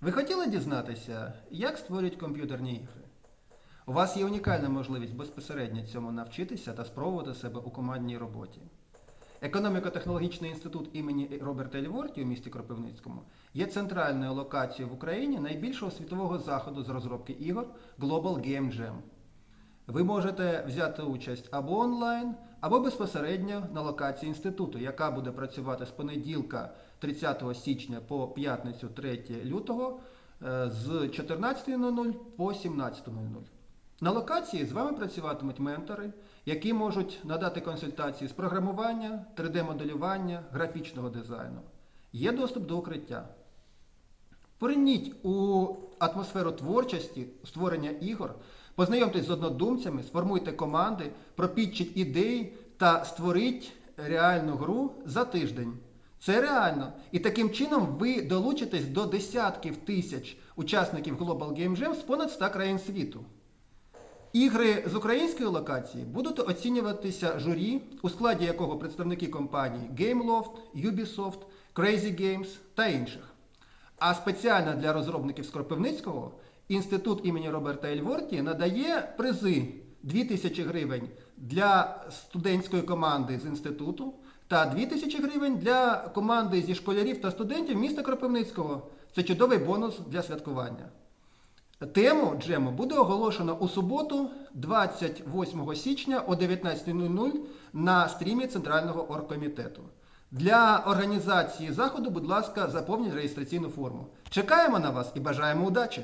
Ви хотіли дізнатися, як створюють комп'ютерні ігри? У вас є унікальна можливість безпосередньо цьому навчитися та спробувати себе у командній роботі. Економіко-технологічний інститут імені Роберта Льворті у місті Кропивницькому є центральною локацією в Україні найбільшого світового заходу з розробки ігор Global Game Jam. Ви можете взяти участь або онлайн, або безпосередньо на локації інституту, яка буде працювати з понеділка 30 січня по п'ятницю 3 лютого е, з 14.00 по 17.00. На локації з вами працюватимуть ментори, які можуть надати консультації з програмування, 3D-моделювання, графічного дизайну. Є доступ до укриття. Пориніть у атмосферу творчості, створення ігор, познайомтесь з однодумцями, сформуйте команди, пропітчіть ідеї та створіть реальну гру за тиждень. Це реально. І таким чином ви долучитесь до десятків тисяч учасників Global Game Jam з понад 100 країн світу. Ігри з української локації будуть оцінюватися журі, у складі якого представники компаній GameLoft, Ubisoft, Crazy Games та інших. А спеціально для розробників з Кропивницького інститут імені Роберта Ельворті надає призи 2000 гривень для студентської команди з інституту та 2000 гривень для команди зі школярів та студентів міста Кропивницького. Це чудовий бонус для святкування. Тему джему буде оголошено у суботу, 28 січня о 19.00 на стрімі Центрального оргкомітету. Для організації заходу, будь ласка, заповніть реєстраційну форму. Чекаємо на вас і бажаємо удачі!